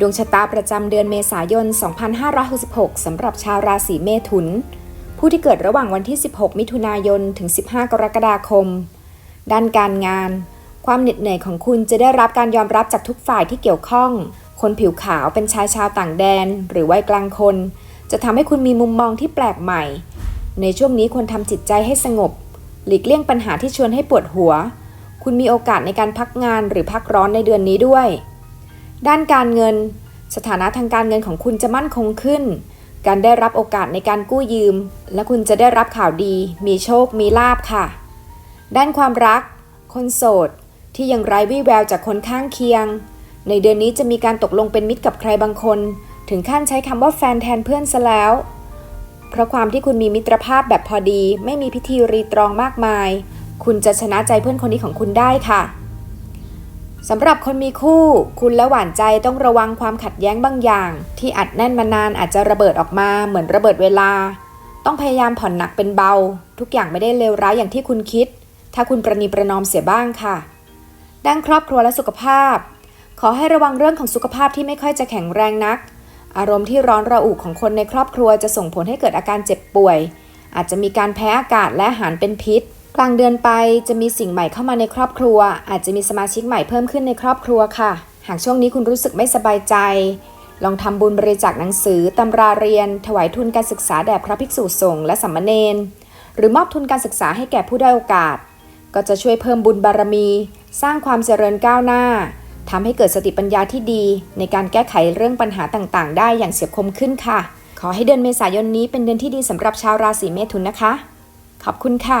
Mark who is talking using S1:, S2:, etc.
S1: ดวงชะตาประจำเดือนเมษายน 2566 สำหรับชาวราศีเมถุน ผู้ที่เกิดระหว่างวันที่ 16 มิถุนายน ถึง 15 กรกฎาคม ด้านการงาน ความเหน็ดเหนื่อยของคุณจะได้รับการยอมรับจากทุกฝ่ายที่เกี่ยวข้อง คนผิวขาวเป็นชายชาวต่างแดน หรือวัยกลางคน จะทำให้คุณมีมุมมองที่แปลกใหม่ ในช่วงนี้ควรทำจิตใจให้สงบ หลีกเลี่ยงปัญหาที่ชวนให้ปวดหัว คุณมีโอกาสในการพักงานหรือพักร้อนในเดือนนี้ด้วย ด้านการเงิน สถานะทางการเงินของคุณจะมั่นคงขึ้น การได้รับโอกาสในการกู้ยืม และคุณจะได้รับข่าวดี มีโชค มีลาบค่ะ ด้านความรัก คนโสด ที่ยังไร้วี่แววจากคนข้างเคียง ในเดือนนี้จะมีการตกลงเป็นมิตรกับใครบางคน ถึงขั้นใช้คำว่าแฟนแทนเพื่อนซะแล้ว เพราะความที่คุณมีมิตรภาพแบบพอดี ไม่มีพิธีรีตรองมากมาย คุณจะชนะใจเพื่อนคนนี้ของคุณได้ค่ะ สำหรับคนมีคู่ คุณและหวานใจต้องระวังความขัดแย้งบางอย่าง ที่อัดแน่นมานานอาจจะระเบิดออกมาเหมือนระเบิดเวลา ต้องพยายามผ่อนหนักเป็นเบา ทุกอย่างไม่ได้เลวร้ายอย่างที่คุณคิด ถ้าคุณประนีประนอมเสียบ้างค่ะ ด้านครอบครัวและสุขภาพ ขอให้ระวังเรื่องของสุขภาพที่ไม่ค่อยจะแข็งแรงนัก อารมณ์ที่ร้อนระอุของคนในครอบครัวจะส่งผลให้เกิดอาการเจ็บป่วย อาจจะมีการแพ้อากาศและอาหารเป็นพิษ กลางเดือนไปจะมีสิ่งใหม่เข้ามาในครอบครัว อาจจะมีสมาชิกใหม่เพิ่มขึ้นในครอบครัวค่ะ หากช่วงนี้คุณรู้สึกไม่สบายใจ ลองทำบุญบริจาคหนังสือตำราเรียน ถวายทุนการศึกษาแด่พระภิกษุสงฆ์และสามมเณรหรือมอบทุนการศึกษาให้แก่ผู้ได้โอกาส ก็จะช่วยเพิ่มบุญบารมี สร้างความเจริญก้าวหน้าทำให้เกิดสติปัญญาที่ดี ในการแก้ไขเรื่องปัญหาต่างๆ ได้อย่างเฉียบคมขึ้นค่ะ ขอให้เดือนเมษายนนี้เป็นเดือนที่ดีสำหรับชาวราศีเมถุนนะคะ ขอบคุณค่ะ